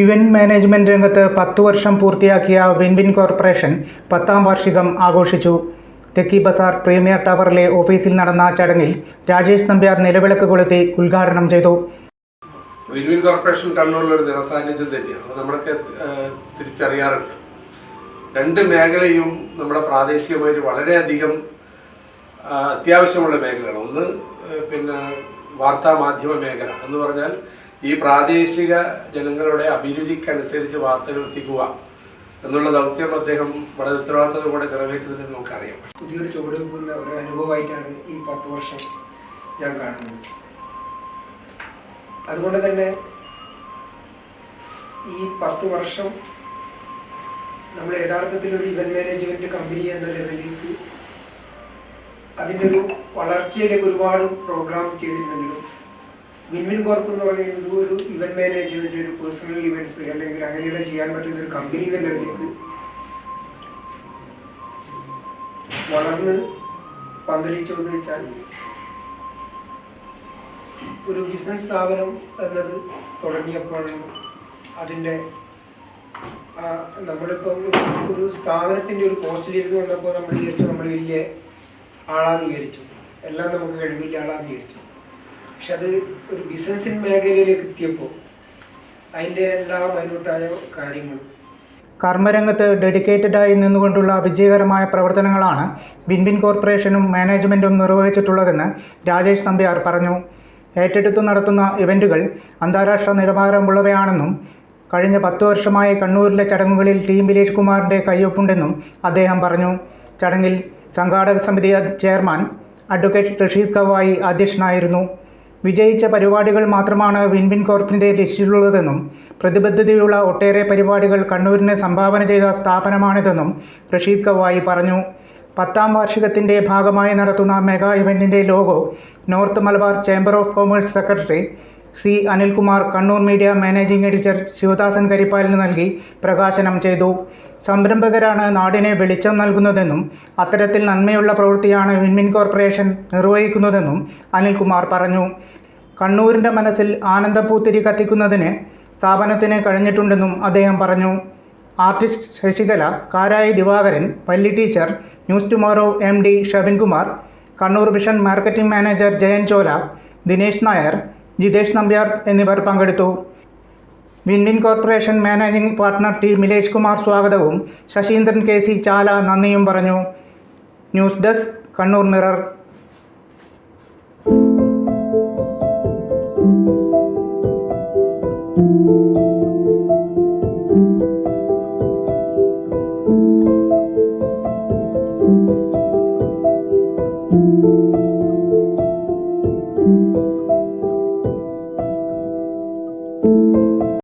Event management രംഗത്ത് പത്തു വർഷം പൂർത്തിയാക്കിയ വിൻവിൻ കോർപ്പറേഷൻ പത്താം വാർഷികം ആഘോഷിച്ചു. തെക്കി ബസാർ പ്രീമിയർ ടവറിലെ ഓഫീസിൽ നടന്ന ചടങ്ങിൽ രാജേഷ് നമ്പ്യാർ നിലവിളക്ക് കൊളുത്തി ഉദ്ഘാടനം ചെയ്തു. വിൻവിൻ കോർപ്പറേഷൻ കണ്ണൂരിൽ ഒരു നിറസാന്നിധ്യം തന്നെയാണ് നമ്മളൊക്കെ തിരിച്ചറിയാറുണ്ട്. രണ്ട് മേഖലയും നമ്മുടെ പ്രാദേശികമായിട്ട് വളരെയധികം അത്യാവശ്യമുള്ള മേഖലയാണ് ഒന്ന് പിന്നെ വാർത്താ മാധ്യമ മേഖല എന്ന് പറഞ്ഞാൽ ഈ പ്രാദേശിക ജനങ്ങളുടെ അഭിരുചിക്കനുസരിച്ച് വാർത്തകൾ എത്തിക്കുക എന്നുള്ള ദൗത്യം അദ്ദേഹം വളരെ ഉത്തരവാദിത്തത്തോടെ നിറവേറ്റുന്നതെന്ന് നമുക്കറിയാം. പുതിയൊരു ചുവട് ചുവടുവെക്കുന്ന ഒരു അനുഭവമായിട്ടാണ് ഈ പത്ത് വർഷം ഞാൻ കാണുന്നത്. അതുകൊണ്ട് തന്നെ ഈ പത്ത് വർഷം നമ്മൾ യഥാർത്ഥത്തിൽ ഒരു ഇവന്റ് മാനേജ്മെന്റ് കമ്പനി എന്ന ലെവലിലേക്ക് അതിന്റെ ഒരു വളർച്ചയിലേക്ക് ഒരുപാട് പ്രോഗ്രാം ചെയ്തിട്ടുണ്ടെങ്കിലും വിൻവിൻ കോർപ്പ് എന്ന് പറയുന്നത് ഒരു ഇവന്റ് മാനേജ്മെന്റ് ഒരു പേഴ്സണൽ ഇവന്റ്സ് അല്ലെങ്കിൽ അങ്ങനെയുള്ള ചെയ്യാൻ പറ്റുന്ന ഒരു കമ്പനി എന്ന ലെവലിലേക്ക് വളർന്ന് പന്തലിച്ചു എന്ന് വെച്ചാൽ ഒരു ബിസിനസ് സ്ഥാപനം എന്നത് തുടങ്ങിയപ്പോൾ അതിന്റെ നമ്മളിപ്പം ഒരു- സ്ഥാപനത്തിന്റെ ഒരു പോസ്റ്റിലിരുന്ന് വന്നപ്പോൾ നമ്മൾ വിചാരിച്ചു നമ്മൾ വലിയ ആളാന്ന് വിചാരിച്ചു. എല്ലാം നമുക്ക് കഴിവില്ല ആളാന്ന് വിചാരിച്ചു. പക്ഷെ അത് ഒരു ബിസിനസ്സിൻ മേഖലയിലേക്ക് എത്തിയപ്പോൾ അതിന്റെ എല്ലാ മൈന്യൂട്ടായ കാര്യങ്ങളും കർമ്മരംഗത്ത് ഡെഡിക്കേറ്റഡായി നിന്നുകൊണ്ടുള്ള വിജയകരമായ പ്രവർത്തനങ്ങളാണ് വിൻവിൻ കോർപ്പറേഷനും മാനേജ്മെന്റും നിർവഹിച്ചിട്ടുള്ളതെന്ന് രാജേഷ് നമ്പ്യാർ പറഞ്ഞു. ഏറ്റെടുത്തു നടത്തുന്ന ഇവന്റുകൾ അന്താരാഷ്ട്ര നിലവാരമുള്ളവയാണെന്നും കഴിഞ്ഞ പത്ത് വർഷമായി കണ്ണൂരിലെ ചടങ്ങുകളിൽ ടി വിലേഷ് കുമാറിന്റെ കയ്യൊപ്പുണ്ടെന്നും അദ്ദേഹം പറഞ്ഞു. ചടങ്ങിൽ സംഘാടക സമിതി ചെയർമാൻ അഡ്വക്കേറ്റ് റഷീദ് കവായി അധ്യക്ഷനായിരുന്നു. വിജയിച്ച പരിപാടികൾ മാത്രമാണ് വിൻവിൻ കോർപ്പിന്റെ ലിസ്റ്റിലുള്ളതെന്നും പ്രതിബദ്ധതയുള്ള ഒട്ടേറെ പരിപാടികൾ കണ്ണൂരിന് സംഭാവന ചെയ്ത സ്ഥാപനമാണിതെന്നും റഷീദ് കവായി പറഞ്ഞു. പത്താം വാർഷികത്തിന്റെ ഭാഗമായി നടത്തുന്ന mega ഇവന്റിന്റെ logo north Malabar chamber of commerce secretary C Anilkumar Kannur media managing editor Sivadasan കരിപ്പാലിന് നൽകി പ്രകാശനം ചെയ്തു. സംരംഭകരാണ് നാടിനെ വെളിച്ചം നൽകുന്നതെന്നും അത്തരത്തിൽ നന്മയുള്ള പ്രവൃത്തിയാണ് വിൻമിൻ കോർപ്പറേഷൻ നിർവഹിക്കുന്നതെന്നും അനിൽകുമാർ പറഞ്ഞു. കണ്ണൂരിന്റെ മനസ്സിൽ ആനന്ദപ്പൂത്തിരി കത്തിക്കുന്നതിന് സ്ഥാപനത്തിന് കഴിഞ്ഞിട്ടുണ്ടെന്നും അദ്ദേഹം പറഞ്ഞു. Artist Sasikala Karayi Divakaran Palli teacher news tomorrow M D Shabinkumar Kannur vision marketing manager Jayan Chola Dinesh Nair Jithesh Nambiar എന്നിവർ പങ്കെടുത്തു. Win win corporation managing partner T Milesh Kumar സ്വാഗതവും ശശീന്ദ്രൻ കെ സി ചാല നന്ദിയും പറഞ്ഞു. News desk Kannur mirror.